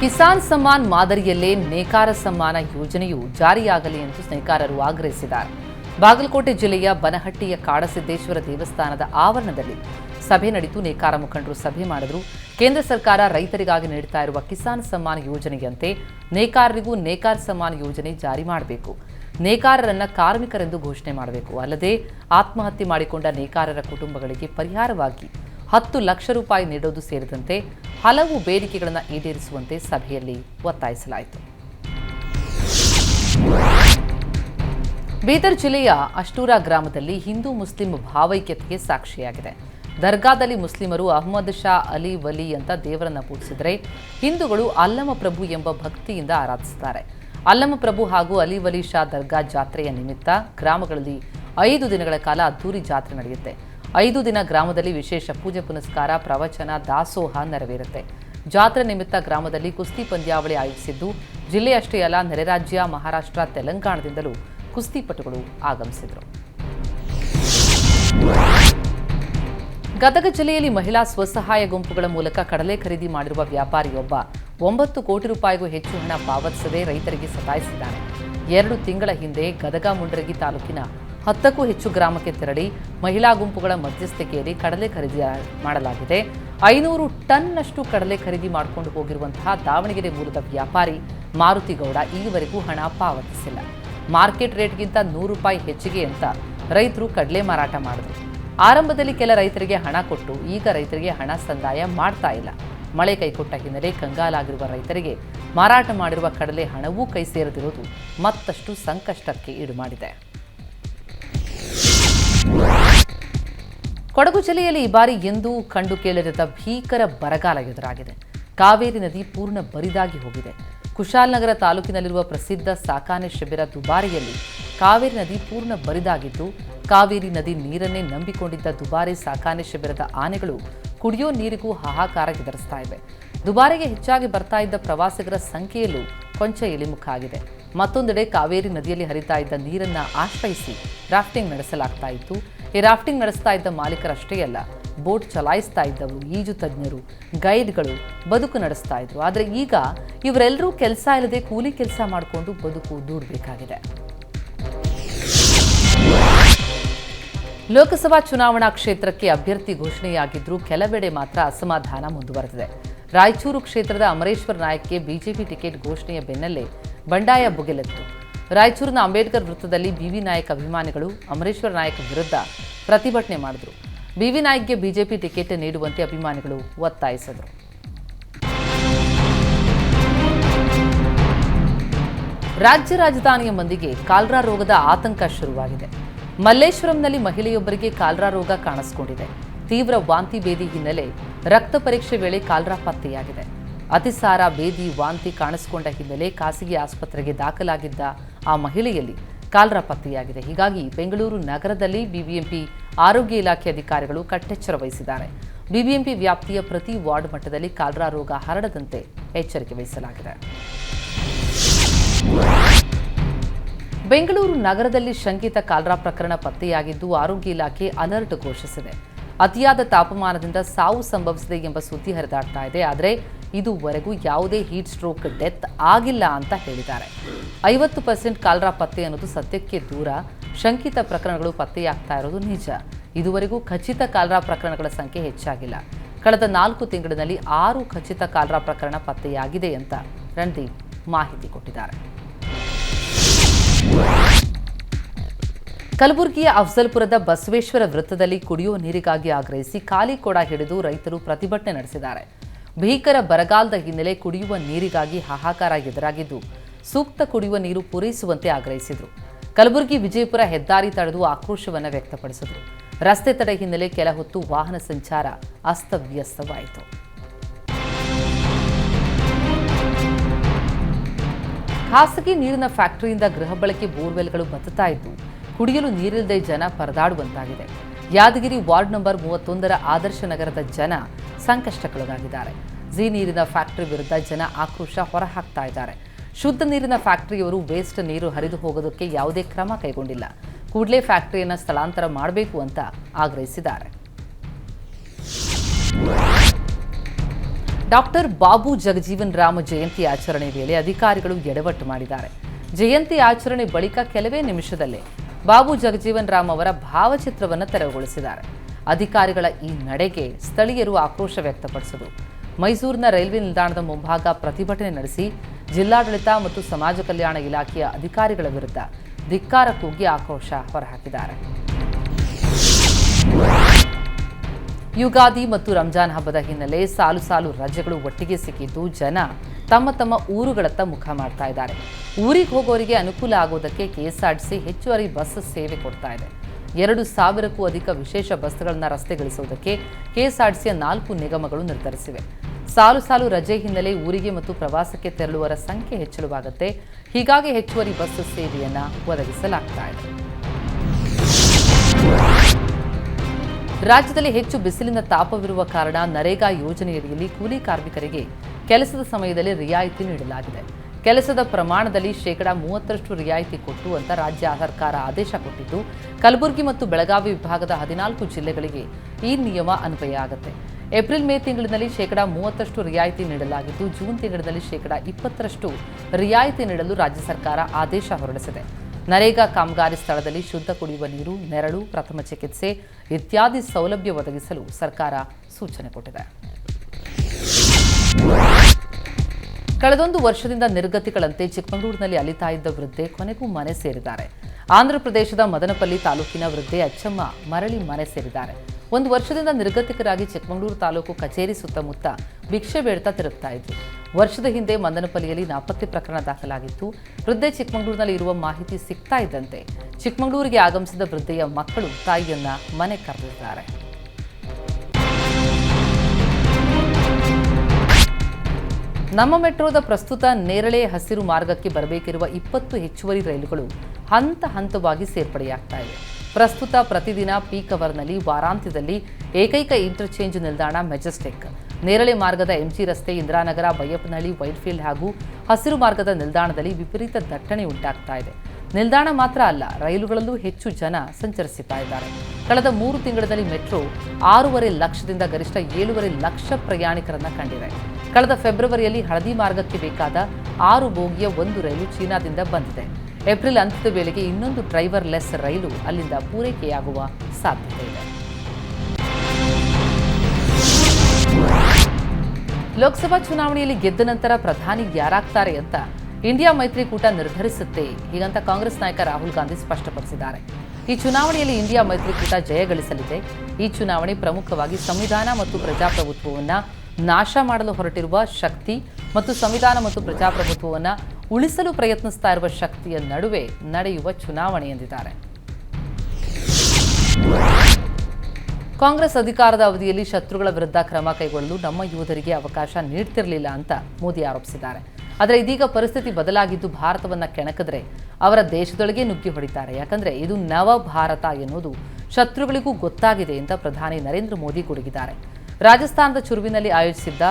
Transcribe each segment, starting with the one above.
ಕಿಸಾನ್ ಸಮ್ಮಾನ್ ಮಾದರಿಯಲ್ಲೇ ನೇಕಾರ ಸಮ್ಮಾನ ಯೋಜನೆಯು ಜಾರಿಯಾಗಲಿ ಎಂದು ನೇಕಾರರು ಆಗ್ರಹಿಸಿದ್ದಾರೆ. ಬಾಗಲಕೋಟೆ ಜಿಲ್ಲೆಯ ಬನಹಟ್ಟಿಯ ಕಾಡಸಿದ್ದೇಶ್ವರ ದೇವಸ್ಥಾನದ ಆವರಣದಲ್ಲಿ ಸಭೆ ನಡೆದು ನೇಕಾರ ಮುಖಂಡರು ಸಭೆ ಮಾಡಿದ್ರು. ಕೇಂದ್ರ ಸರ್ಕಾರ ರೈತರಿಗಾಗಿ ನೀಡುತ್ತಾ ಇರುವ ಕಿಸಾನ್ ಸಮ್ಮಾನ್ ಯೋಜನೆಯಂತೆ ನೇಕಾರರಿಗೂ ನೇಕಾರ ಸಮ್ಮಾನ್ ಯೋಜನೆ ಜಾರಿ ಮಾಡಬೇಕು. ನೇಕಾರರನ್ನ ಕಾರ್ಮಿಕರೆಂದು ಘೋಷಣೆ ಮಾಡಬೇಕು. ಅಲ್ಲದೆ ಆತ್ಮಹತ್ಯೆ ಮಾಡಿಕೊಂಡ ನೇಕಾರರ ಕುಟುಂಬಗಳಿಗೆ ಪರಿಹಾರವಾಗಿ ಹತ್ತು ಲಕ್ಷ ರೂಪಾಯಿ ನೀಡೋದು ಸೇರಿದಂತೆ ಹಲವು ಬೇಡಿಕೆಗಳನ್ನು ಈಡೇರಿಸುವಂತೆ ಸಭೆಯಲ್ಲಿ ಒತ್ತಾಯಿಸಲಾಯಿತು. ಬೀದರ್ ಜಿಲ್ಲೆಯ ಅಷ್ಟೂರ ಗ್ರಾಮದಲ್ಲಿ ಹಿಂದೂ ಮುಸ್ಲಿಂ ಭಾವೈಕ್ಯತೆಗೆ ಸಾಕ್ಷಿಯಾಗಿದೆ. ದರ್ಗಾದಲ್ಲಿ ಮುಸ್ಲಿಮರು ಅಹ್ಮದ್ ಶಾ ಅಲಿ ವಲಿ ಅಂತ ದೇವರನ್ನ ಪೂಜಿಸಿದರೆ ಹಿಂದೂಗಳು ಅಲ್ಲಮ ಪ್ರಭು ಎಂಬ ಭಕ್ತಿಯಿಂದ ಆರಾಧಿಸುತ್ತಾರೆ. ಅಲ್ಲಮ ಪ್ರಭು ಹಾಗೂ ಅಲಿ ವಲಿ ಶಾ ದರ್ಗಾ ಜಾತ್ರೆಯ ನಿಮಿತ್ತ ಗ್ರಾಮಗಳಲ್ಲಿ ಐದು ದಿನಗಳ ಕಾಲ ಅದ್ದೂರಿ ಜಾತ್ರೆ ನಡೆಯುತ್ತೆ. ಐದು ದಿನ ಗ್ರಾಮದಲ್ಲಿ ವಿಶೇಷ ಪೂಜೆ ಪುನಸ್ಕಾರ, ಪ್ರವಚನ, ದಾಸೋಹ ನೆರವೇರುತ್ತೆ. ಜಾತ್ರೆ ನಿಮಿತ್ತ ಗ್ರಾಮದಲ್ಲಿ ಕುಸ್ತಿ ಪಂದ್ಯಾವಳಿ ಆಯೋಜಿಸಿದ್ದು, ಜಿಲ್ಲೆಯಷ್ಟೇ ಅಲ್ಲ, ನೆರೆ ರಾಜ್ಯ, ಮಹಾರಾಷ್ಟ್ರ, ತೆಲಂಗಾಣದಿಂದಲೂ ಕುಸ್ತಿಪಟುಗಳು ಆಗಮಿಸಿದರು. ಗದಗ ಜಿಲ್ಲೆಯಲ್ಲಿ ಮಹಿಳಾ ಸ್ವಸಹಾಯ ಗುಂಪುಗಳ ಮೂಲಕ ಕಡಲೆ ಖರೀದಿ ಮಾಡಿರುವ ವ್ಯಾಪಾರಿಯೊಬ್ಬ ಒಂಬತ್ತು ಕೋಟಿ ರೂಪಾಯಿಗೂ ಹೆಚ್ಚು ಹಣ ಪಾವತಿಸದೆ ರೈತರಿಗೆ ಸತಾಯಿಸಿದ್ದಾನೆ. ಎರಡು ತಿಂಗಳ ಹಿಂದೆ ಗದಗ ಮುಂಡರಗಿ ತಾಲೂಕಿನ ಹತ್ತಕ್ಕೂ ಹೆಚ್ಚು ಗ್ರಾಮಕ್ಕೆ ತೆರಳಿ ಮಹಿಳಾ ಗುಂಪುಗಳ ಮಧ್ಯಸ್ಥಿಕೆಯಲ್ಲಿ ಕಡಲೆ ಖರೀದಿ ಮಾಡಲಾಗಿದೆ. ಐನೂರು ಟನ್ನಷ್ಟು ಕಡಲೆ ಖರೀದಿ ಮಾಡಿಕೊಂಡು ಹೋಗಿರುವಂತಹ ದಾವಣಗೆರೆ ಮೂಲದ ವ್ಯಾಪಾರಿ ಮಾರುತಿಗೌಡ ಈವರೆಗೂ ಹಣ ಪಾವತಿಸಿಲ್ಲ. ಮಾರ್ಕೆಟ್ ರೇಟ್ಗಿಂತ ನೂರು ರೂಪಾಯಿ ಹೆಚ್ಚಿಗೆ ಅಂತ ರೈತರು ಕಡಲೆ ಮಾರಾಟ ಮಾಡಿದ್ರು. ಆರಂಭದಲ್ಲಿ ಕೆಲ ರೈತರಿಗೆ ಹಣ ಕೊಟ್ಟು ಈಗ ರೈತರಿಗೆ ಹಣ ಸಂದಾಯ ಮಾಡ್ತಾ ಇಲ್ಲ. ಮಳೆ ಕೈಕೊಟ್ಟ ಹಿನ್ನೆಲೆ ಕಂಗಾಲಾಗಿರುವ ರೈತರಿಗೆ ಮಾರಾಟ ಮಾಡಿರುವ ಕಡಲೆ ಹಣವೂ ಕೈ ಸೇರದಿರುವುದು ಮತ್ತಷ್ಟು ಸಂಕಷ್ಟಕ್ಕೆ ಈಡು ಮಾಡಿದೆ. ಕೊಡಗು ಜಿಲ್ಲೆಯಲ್ಲಿ ಈ ಬಾರಿ ಎಂದೂ ಕಂಡು ಕೇಳಿರದ ಭೀಕರ ಬರಗಾಲ ಎದುರಾಗಿದೆ. ಕಾವೇರಿ ನದಿ ಪೂರ್ಣ ಬರಿದಾಗಿ ಹೋಗಿದೆ. ಕುಶಾಲನಗರ ತಾಲೂಕಿನಲ್ಲಿರುವ ಪ್ರಸಿದ್ಧ ಸಾಕಾನೆ ಶಿಬಿರ ದುಬಾರಿಯಲ್ಲಿ ಕಾವೇರಿ ನದಿ ಪೂರ್ಣ ಬರಿದಾಗಿದ್ದು, ಕಾವೇರಿ ನದಿ ನೀರನ್ನೇ ನಂಬಿಕೊಂಡಿದ್ದ ದುಬಾರಿ ಸಾಕಾನೆ ಶಿಬಿರದ ಆನೆಗಳು ಕುಡಿಯೋ ನೀರಿಗೂ ಹಾಹಾಕಾರ ಎದುರಿಸ್ತಾ ಇವೆ. ದುಬಾರಿಗೆ ಹೆಚ್ಚಾಗಿ ಬರ್ತಾ ಇದ್ದ ಪ್ರವಾಸಿಗರ ಸಂಖ್ಯೆಯಲ್ಲೂ ಕೊಂಚ ಇಳಿಮುಖ ಆಗಿದೆ. ಮತ್ತೊಂದೆಡೆ ಕಾವೇರಿ ನದಿಯಲ್ಲಿ ಹರಿತಾ ಇದ್ದ ನೀರನ್ನ ಆಶ್ರಯಿಸಿ ರಾಫ್ಟಿಂಗ್ ನಡೆಸಲಾಗ್ತಾ ಇತ್ತು. ಈ ರಾಫ್ಟಿಂಗ್ ನಡೆಸ್ತಾ ಇದ್ದ ಮಾಲೀಕರಷ್ಟೇ ಅಲ್ಲ, ಬೋಟ್ ಚಲಾಯಿಸ್ತಾ ಇದ್ದವರು ಈಜು ತಜ್ಞರು, ಗೈಡ್ಗಳು ಬದುಕು ನಡೆಸ್ತಾ ಇದ್ರು. ಆದರೆ ಈಗ ಇವರೆಲ್ಲರೂ ಕೆಲಸ ಇಲ್ಲದೆ ಕೂಲಿ ಕೆಲಸ ಮಾಡಿಕೊಂಡು ಬದುಕು ದೂಡಬೇಕಾಗಿದೆ. ಲೋಕಸಭಾ ಚುನಾವಣಾ ಕ್ಷೇತ್ರಕ್ಕೆ ಅಭ್ಯರ್ಥಿ ಘೋಷಣೆಯಾಗಿದ್ರೂ ಕೆಲವೆಡೆ ಮಾತ್ರ ಅಸಮಾಧಾನ ಮುಂದುವರೆದಿದೆ. ರಾಯಚೂರು ಕ್ಷೇತ್ರದ ಅಮರೇಶ್ವರ ನಾಯಕ್ಗೆ ಬಿಜೆಪಿ ಟಿಕೆಟ್ ಘೋಷಣೆಯ ಬೆನ್ನಲ್ಲೇ ಬಂಡಾಯ ಭುಗಿಲೆತ್ತು ರಾಯಚೂರಿನ ಅಂಬೇಡ್ಕರ್ ವೃತ್ತದಲ್ಲಿ ಬಿವಿ ನಾಯಕ್ ಅಭಿಮಾನಿಗಳು, ಅಮರೇಶ್ವರ ನಾಯಕ್ ವಿರುದ್ಧ ಪ್ರತಿಭಟನೆ ಮಾಡಿದ್ರು. ಬಿವಿ ನಾಯಕ್ಗೆ ಬಿಜೆಪಿ ಟಿಕೆಟ್ ನೀಡುವಂತೆ ಅಭಿಮಾನಿಗಳು ಒತ್ತಾಯಿಸಿದರು. ರಾಜ್ಯ ರಾಜಧಾನಿಯ ಮಂದಿಗೆ ಕಾಲ್ರಾ ರೋಗದ ಆತಂಕ ಶುರುವಾಗಿದೆ. ಮಲ್ಲೇಶ್ವರಂನಲ್ಲಿ ಮಹಿಳೆಯೊಬ್ಬರಿಗೆ ಕಾಲ್ರಾ ರೋಗ ಕಾಣಿಸಿಕೊಂಡಿದೆ. ತೀವ್ರ ವಾಂತಿ ಭೇದಿ ಹಿನ್ನೆಲೆ ರಕ್ತ ಪರೀಕ್ಷೆ ವೇಳೆ ಕಾಲ್ರಾ ಪತ್ತೆಯಾಗಿದೆ. ಅತಿಸಾರ ಬೇದಿ ವಾಂತಿ ಕಾಣಿಸಿಕೊಂಡ ಹಿನ್ನೆಲೆ ಖಾಸಗಿ ಆಸ್ಪತ್ರೆಗೆ ದಾಖಲಾಗಿದ್ದ ಆ ಮಹಿಳೆಯಲ್ಲಿ ಕಾಲ್ರ ಪತ್ತೆಯಾಗಿದೆ. ಹೀಗಾಗಿ ಬೆಂಗಳೂರು ನಗರದಲ್ಲಿ ಬಿಬಿಎಂಪಿ ಆರೋಗ್ಯ ಇಲಾಖೆ ಅಧಿಕಾರಿಗಳು ಕಟ್ಟೆಚ್ಚರ ವಹಿಸಿದ್ದಾರೆ. ಬಿಬಿಎಂಪಿ ವ್ಯಾಪ್ತಿಯ ಪ್ರತಿ ವಾರ್ಡ್ ಮಟ್ಟದಲ್ಲಿ ಕಾಲ್ರಾ ರೋಗ ಹರಡದಂತೆ ಎಚ್ಚರಿಕೆ ವಹಿಸಲಾಗಿದೆ. ಬೆಂಗಳೂರು ನಗರದಲ್ಲಿ ಶಂಕಿತ ಕಾಲ್ರಾ ಪ್ರಕರಣ ಪತ್ತೆಯಾಗಿದ್ದು, ಆರೋಗ್ಯ ಇಲಾಖೆ ಅಲರ್ಟ್ ಘೋಷಿಸಿದೆ. ಅತಿಯಾದ ತಾಪಮಾನದಿಂದ ಸಾವು ಸಂಭವಿಸಿದೆ ಎಂಬ ಸುದ್ದಿ ಹರಿದಾಡ್ತಾ ಇದೆ. ಆದರೆ ಇದುವರೆಗೂ ಯಾವುದೇ ಹೀಟ್ ಸ್ಟ್ರೋಕ್ ಡೆತ್ ಆಗಿಲ್ಲ ಅಂತ ಹೇಳಿದ್ದಾರೆ. ಐವತ್ತು ಪರ್ಸೆಂಟ್ ಕಾಲ್ರಾ ಪತ್ತೆ ಅನ್ನೋದು ಸತ್ಯಕ್ಕೆ ದೂರ. ಶಂಕಿತ ಪ್ರಕರಣಗಳು ಪತ್ತೆಯಾಗ್ತಾ ಇರೋದು ನಿಜ. ಇದುವರೆಗೂ ಖಚಿತ ಕಾಲ್ರಾ ಪ್ರಕರಣಗಳ ಸಂಖ್ಯೆ ಹೆಚ್ಚಾಗಿಲ್ಲ. ಕಳೆದ ನಾಲ್ಕು ತಿಂಗಳಿನಲ್ಲಿ ಆರು ಖಚಿತ ಕಾಲ್ರಾ ಪ್ರಕರಣ ಪತ್ತೆಯಾಗಿದೆ ಅಂತ ರಣದೀಪ್ ಮಾಹಿತಿ ಕೊಟ್ಟಿದ್ದಾರೆ. ಕಲಬುರಗಿಯ ಅಫ್ಜಲ್ಪುರದ ಬಸವೇಶ್ವರ ವೃತ್ತದಲ್ಲಿ ಕುಡಿಯುವ ನೀರಿಗಾಗಿ ಆಗ್ರಹಿಸಿ ಖಾಲಿ ಕೊಡ ಹಿಡಿದು ರೈತರು ಪ್ರತಿಭಟನೆ ನಡೆಸಿದ್ದಾರೆ. ಭೀಕರ ಬರಗಾಲದ ಹಿನ್ನೆಲೆ ಕುಡಿಯುವ ನೀರಿಗಾಗಿ ಹಾಹಾಕಾರ ಎದುರಾಗಿದ್ದು, ಸೂಕ್ತ ಕುಡಿಯುವ ನೀರು ಪೂರೈಸುವಂತೆ ಆಗ್ರಹಿಸಿದರು. ಕಲಬುರಗಿ ವಿಜಯಪುರ ಹೆದ್ದಾರಿ ತಡೆದು ಆಕ್ರೋಶವನ್ನು ವ್ಯಕ್ತಪಡಿಸಿದರು. ರಸ್ತೆ ತಡೆ ಹಿನ್ನೆಲೆ ಕೆಲ ಹೊತ್ತು ವಾಹನ ಸಂಚಾರ ಅಸ್ತವ್ಯಸ್ತವಾಯಿತು. ಖಾಸಗಿ ನೀರಿನ ಫ್ಯಾಕ್ಟರಿಯಿಂದ ಗೃಹ ಬಳಕೆ ಬೋರ್ವೆಲ್ಗಳು ಬತ್ತುತ್ತಾ ಇದ್ದು, ಕುಡಿಯಲು ನೀರಿಲ್ಲದೆ ಜನ ಪರದಾಡುವಂತಾಗಿದೆ. ಯಾದಗಿರಿ ವಾರ್ಡ್ ನಂಬರ್ ಮೂವತ್ತೊಂದರ ಆದರ್ಶ ನಗರದ ಜನ ಸಂಕಷ್ಟಕ್ಕೊಳಗಾಗಿದ್ದಾರೆ. ಜಿ ನೀರಿನ ಫ್ಯಾಕ್ಟರಿ ವಿರುದ್ಧ ಜನ ಆಕ್ರೋಶ ಹೊರಹಾಕ್ತಾ ಇದ್ದಾರೆ. ಶುದ್ಧ ನೀರಿನ ಫ್ಯಾಕ್ಟರಿಯವರು ವೇಸ್ಟ್ ನೀರು ಹರಿದು ಹೋಗೋದಕ್ಕೆ ಯಾವುದೇ ಕ್ರಮ ಕೈಗೊಂಡಿಲ್ಲ. ಕೂಡಲೇ ಫ್ಯಾಕ್ಟರಿಯನ್ನು ಸ್ಥಳಾಂತರ ಮಾಡಬೇಕು ಅಂತ ಆಗ್ರಹಿಸಿದ್ದಾರೆ. ಡಾಕ್ಟರ್ ಬಾಬು ಜಗಜೀವನ್ ರಾಮ್ ಜಯಂತಿ ಆಚರಣೆ ವೇಳೆ ಅಧಿಕಾರಿಗಳು ಎಡವಟ್ಟು ಮಾಡಿದ್ದಾರೆ. ಜಯಂತಿ ಆಚರಣೆ ಬಳಿಕ ಕೆಲವೇ ನಿಮಿಷದಲ್ಲೇ ಬಾಬು ಜಗಜೀವನ್ ರಾಮ್ ಅವರ ಭಾವಚಿತ್ರವನ್ನು ತೆರವುಗೊಳಿಸಿದ್ದಾರೆ. ಅಧಿಕಾರಿಗಳ ಈ ನಡೆಗೆ ಸ್ಥಳೀಯರು ಆಕ್ರೋಶ ವ್ಯಕ್ತಪಡಿಸಿದರು. ಮೈಸೂರಿನ ರೈಲ್ವೆ ನಿಲ್ದಾಣದ ಮುಂಭಾಗ ಪ್ರತಿಭಟನೆ ನಡೆಸಿ ಜಿಲ್ಲಾಡಳಿತ ಮತ್ತು ಸಮಾಜ ಕಲ್ಯಾಣ ಇಲಾಖೆಯ ಅಧಿಕಾರಿಗಳ ವಿರುದ್ಧ ಧಿಕ್ಕಾರ ಕೂಗಿ ಆಕ್ರೋಶ ಹೊರಹಾಕಿದ್ದಾರೆ. ಯುಗಾದಿ ಮತ್ತು ರಂಜಾನ್ ಹಬ್ಬದ ಹಿನ್ನೆಲೆ ಸಾಲು ಸಾಲು ರಜೆಗಳು ಒಟ್ಟಿಗೆ ಸಿಕ್ಕಿದ್ದು ಜನ ತಮ್ಮ ತಮ್ಮ ಊರುಗಳತ್ತ ಮುಖ ಮಾಡ್ತಾ ಇದ್ದಾರೆ. ಊರಿಗೆ ಹೋಗೋರಿಗೆ ಅನುಕೂಲ ಆಗೋದಕ್ಕೆ ಕೆಎಸ್ಆರ್ಟಿಸಿ ಹೆಚ್ಚುವರಿ ಬಸ್ ಸೇವೆ ಕೊಡ್ತಾ ಇದೆ. ಎರಡು ಸಾವಿರಕ್ಕೂ ಅಧಿಕ ವಿಶೇಷ ಬಸ್ಗಳನ್ನು ಆರ್ ಕೆಎಸ್ಆರ್ಟಿಸಿಯ ನಾಲ್ಕು ನಿಗಮಗಳು ನಿರ್ಧರಿಸಿವೆ. ಸಾಲು ಸಾಲು ರಜೆ ಹಿನ್ನೆಲೆ ಊರಿಗೆ ಮತ್ತು ಪ್ರವಾಸಕ್ಕೆ ತೆರಳುವರ ಸಂಖ್ಯೆ ಹೆಚ್ಚಳವಾಗುತ್ತೆ. ಹೀಗಾಗಿ ಹೆಚ್ಚುವರಿ ಬಸ್ ಸೇವೆಯನ್ನು ಒದಗಿಸಲಾಗ್ತಾ ಇದೆ. ರಾಜ್ಯದಲ್ಲಿ ಹೆಚ್ಚು ಬಿಸಿಲಿನ ತಾಪವಿರುವ ಕಾರಣ ನರೇಗಾ ಯೋಜನೆಯಡಿಯಲ್ಲಿ ಕೂಲಿ ಕಾರ್ಮಿಕರಿಗೆ ಕೆಲಸದ ಸಮಯದಲ್ಲಿ ರಿಯಾಯಿತಿ ನೀಡಲಾಗಿದೆ. ಕೆಲಸದ ಪ್ರಮಾಣದಲ್ಲಿ ಶೇಕಡಾ ಮೂವತ್ತರಷ್ಟು ರಿಯಾಯಿತಿ ಕೊಟ್ಟು ಅಂತ ರಾಜ್ಯ ಸರ್ಕಾರ ಆದೇಶ ಕೊಟ್ಟಿದ್ದು, ಕಲಬುರಗಿ ಮತ್ತು ಬೆಳಗಾವಿ ವಿಭಾಗದ ಹದಿನಾಲ್ಕು ಜಿಲ್ಲೆಗಳಿಗೆ ಈ ನಿಯಮ ಅನ್ವಯ ಆಗುತ್ತೆ. ಏಪ್ರಿಲ್ ಮೇ ತಿಂಗಳಿನಲ್ಲಿ ಶೇಕಡಾ ಮೂವತ್ತರಷ್ಟು ರಿಯಾಯಿತಿ ನೀಡಲಾಗಿದ್ದು, ಜೂನ್ ತಿಂಗಳಿನಲ್ಲಿ ಶೇಕಡಾ ಇಪ್ಪತ್ತರಷ್ಟು ರಿಯಾಯಿತಿ ನೀಡಲು ರಾಜ್ಯ ಸರ್ಕಾರ ಆದೇಶ ಹೊರಡಿಸಿದೆ. ನರೇಗಾ ಕಾಮಗಾರಿ ಸ್ಥಳದಲ್ಲಿ ಶುದ್ಧ ಕುಡಿಯುವ ನೀರು, ನೆರಳು, ಪ್ರಥಮ ಚಿಕಿತ್ಸೆ ಇತ್ಯಾದಿ ಸೌಲಭ್ಯ ಒದಗಿಸಲು ಸರ್ಕಾರ ಸೂಚನೆ ಕೊಟ್ಟಿದೆ. ಕಳೆದೊಂದು ವರ್ಷದಿಂದ ನಿರ್ಗತಿಗಳಂತೆ ಚಿಕ್ಕಮಗಳೂರಿನಲ್ಲಿ ಅಲಿತಾ ಇದ್ದ ವೃದ್ಧೆ ಕೊನೆಗೂ ಮನೆ ಸೇರಿದ್ದಾರೆ. ಆಂಧ್ರಪ್ರದೇಶದ ಮದನಪಲ್ಲಿ ತಾಲೂಕಿನ ವೃದ್ಧೆ ಅಚ್ಚಮ್ಮ ಮರಳಿ ಮನೆ ಸೇರಿದ್ದಾರೆ. ಒಂದು ವರ್ಷದಿಂದ ನಿರ್ಗತಿಕರಾಗಿ ಚಿಕ್ಕಮಗಳೂರು ತಾಲೂಕು ಕಚೇರಿ ಸುತ್ತಮುತ್ತ ಭಿಕ್ಷೆ ಬೇಡ್ತಾ ತಿರುಗ್ತಾ ಇದ್ರು. ವರ್ಷದ ಹಿಂದೆ ಮದನಪಲ್ಲಿಯಲ್ಲಿ ನಾಪತ್ತೆ ಪ್ರಕರಣ ದಾಖಲಾಗಿತ್ತು. ವೃದ್ಧೆ ಚಿಕ್ಕಮಗಳೂರಿನಲ್ಲಿ ಇರುವ ಮಾಹಿತಿ ಸಿಗ್ತಾ ಇದ್ದಂತೆ ಚಿಕ್ಕಮಗಳೂರಿಗೆ ಆಗಮಿಸಿದ ವೃದ್ಧೆಯ ಮಕ್ಕಳು ತಾಯಿಯನ್ನ ಮನೆ ಕರೆದಿದ್ದಾರೆ. ನಮ್ಮ ಮೆಟ್ರೋದ ಪ್ರಸ್ತುತ ನೇರಳೆ ಹಸಿರು ಮಾರ್ಗಕ್ಕೆ ಬರಬೇಕಿರುವ ಇಪ್ಪತ್ತು ಹೆಚ್ಚುವರಿ ರೈಲುಗಳು ಹಂತ ಹಂತವಾಗಿ ಸೇರ್ಪಡೆಯಾಗ್ತಾ ಇವೆ ಪ್ರಸ್ತುತ ಪ್ರತಿದಿನ ಪೀಕ್ ಅವರ್ನಲ್ಲಿ ವಾರಾಂತ್ಯದಲ್ಲಿ ಏಕೈಕ ಇಂಟರ್ಚೇಂಜ್ ನಿಲ್ದಾಣ ಮೆಜೆಸ್ಟಿಕ್ ನೇರಳೆ ಮಾರ್ಗದ ಎಂಜಿ ರಸ್ತೆ, ಇಂದಿರಾನಗರ, ಬೈಯಪ್ಪನಹಳ್ಳಿ ವೈಟ್ಫೀಲ್ಡ್ ಹಾಗೂ ಹಸಿರು ಮಾರ್ಗದ ನಿಲ್ದಾಣದಲ್ಲಿ ವಿಪರೀತ ದಟ್ಟಣೆ ಉಂಟಾಗ್ತಾ ಇದೆ. ನಿಲ್ದಾಣ ಮಾತ್ರ ಅಲ್ಲ, ರೈಲುಗಳಲ್ಲೂ ಹೆಚ್ಚು ಜನ ಸಂಚರಿಸುತ್ತಾ ಇದ್ದಾರೆ. ಕಳೆದ ಮೂರು ತಿಂಗಳಲ್ಲಿ ಮೆಟ್ರೋ ಆರೂವರೆ ಲಕ್ಷದಿಂದ ಗರಿಷ್ಠ ಏಳೂವರೆ ಲಕ್ಷ ಪ್ರಯಾಣಿಕರನ್ನ ಕಂಡಿದೆ. ಕಳೆದ ಫೆಬ್ರವರಿಯಲ್ಲಿ ಹಳದಿ ಮಾರ್ಗಕ್ಕೆ ಬೇಕಾದ ಆರು ಬೋಗಿಯ ಒಂದು ರೈಲು ಚೀನಾದಿಂದ ಬಂದಿದೆ. ಏಪ್ರಿಲ್ ಅಂತ್ಯದ ವೇಳೆಗೆ ಇನ್ನೊಂದು ಡ್ರೈವರ್ ಲೆಸ್ ರೈಲು ಅಲ್ಲಿಂದ ಪೂರೈಕೆಯಾಗುವ ಸಾಧ್ಯತೆ ಇದೆ. ಲೋಕಸಭಾ ಚುನಾವಣೆಯಲ್ಲಿ ಗೆದ್ದ ನಂತರ ಪ್ರಧಾನಿ ಯಾರಾಗ್ತಾರೆ ಅಂತ ಇಂಡಿಯಾ ಮೈತ್ರಿಕೂಟ ನಿರ್ಧರಿಸುತ್ತೆ ಹೀಗಂತ ಕಾಂಗ್ರೆಸ್ ನಾಯಕ ರಾಹುಲ್ ಗಾಂಧಿ ಸ್ಪಷ್ಟಪಡಿಸಿದ್ದಾರೆ. ಈ ಚುನಾವಣೆಯಲ್ಲಿ ಇಂಡಿಯಾ ಮೈತ್ರಿಕೂಟ ಜಯಗಳಿಸಲಿದೆ. ಈ ಚುನಾವಣೆ ಪ್ರಮುಖವಾಗಿ ಸಂವಿಧಾನ ಮತ್ತು ಪ್ರಜಾಪ್ರಭುತ್ವವನ್ನ ನಾಶ ಮಾಡಲು ಹೊರಟಿರುವ ಶಕ್ತಿ ಮತ್ತು ಸಂವಿಧಾನ ಮತ್ತು ಪ್ರಜಾಪ್ರಭುತ್ವವನ್ನು ಉಳಿಸಲು ಪ್ರಯತ್ನಿಸ್ತಾ ಇರುವ ಶಕ್ತಿಯ ನಡುವೆ ನಡೆಯುವ ಚುನಾವಣೆ ಎಂದಿದ್ದಾರೆ. ಕಾಂಗ್ರೆಸ್ ಅಧಿಕಾರದ ಅವಧಿಯಲ್ಲಿ ಶತ್ರುಗಳ ವಿರುದ್ಧ ಕ್ರಮ ಕೈಗೊಳ್ಳಲು ನಮ್ಮ ಯೋಧರಿಗೆ ಅವಕಾಶ ನೀಡ್ತಿರಲಿಲ್ಲ ಅಂತ ಮೋದಿ ಆರೋಪಿಸಿದ್ದಾರೆ. ಆದರೆ ಇದೀಗ ಪರಿಸ್ಥಿತಿ ಬದಲಾಗಿದ್ದು ಭಾರತವನ್ನು ಕೆಣಕಿದ್ರೆ ಅವರ ದೇಶದೊಳಗೆ ನುಗ್ಗಿ ಹೊಡಿತಾರೆ. ಯಾಕಂದರೆ ಇದು ನವ ಭಾರತ ಎನ್ನುವುದು ಶತ್ರುಗಳಿಗೂ ಗೊತ್ತಾಗಿದೆ ಅಂತ ಪ್ರಧಾನಿ ನರೇಂದ್ರ ಮೋದಿ ಗುಡುಗಿದ್ದಾರೆ ರಾಜಸ್ಥಾನದ ಚುರುವಿನಲ್ಲಿ ಆಯೋಜಿಸಿದ್ದ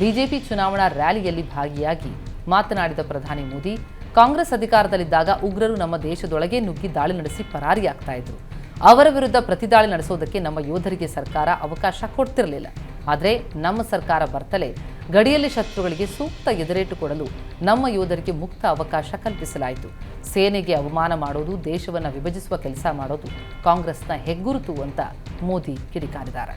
ಬಿಜೆಪಿ ಚುನಾವಣಾ ರ್ಯಾಲಿಯಲ್ಲಿ ಭಾಗಿಯಾಗಿ ಮಾತನಾಡಿದ ಪ್ರಧಾನಿ ಮೋದಿ, ಕಾಂಗ್ರೆಸ್ ಅಧಿಕಾರದಲ್ಲಿದ್ದಾಗ ಉಗ್ರರು ನಮ್ಮ ದೇಶದೊಳಗೆ ನುಗ್ಗಿ ದಾಳಿ ನಡೆಸಿ ಪರಾರಿಯಾಗ್ತಾ ಇದ್ರು. ಅವರ ವಿರುದ್ಧ ಪ್ರತಿದಾಳಿ ನಡೆಸೋದಕ್ಕೆ ನಮ್ಮ ಯೋಧರಿಗೆ ಸರ್ಕಾರ ಅವಕಾಶ ಕೊಡ್ತಿರಲಿಲ್ಲ. ಆದರೆ ನಮ್ಮ ಸರ್ಕಾರ ಬರ್ತಲೇ ಗಡಿಯಲ್ಲಿ ಶತ್ರುಗಳಿಗೆ ಸೂಕ್ತ ಎದುರೇಟು ಕೊಡಲು ನಮ್ಮ ಯೋಧರಿಗೆ ಮುಕ್ತ ಅವಕಾಶ ಕಲ್ಪಿಸಲಾಯಿತು. ಸೇನೆಗೆ ಅವಮಾನ ಮಾಡೋದು, ದೇಶವನ್ನು ವಿಭಜಿಸುವ ಕೆಲಸ ಮಾಡೋದು ಕಾಂಗ್ರೆಸ್ನ ಹೆಗ್ಗುರುತು ಅಂತ ಮೋದಿ ಕಿಡಿಕಾರಿದ್ದಾರೆ.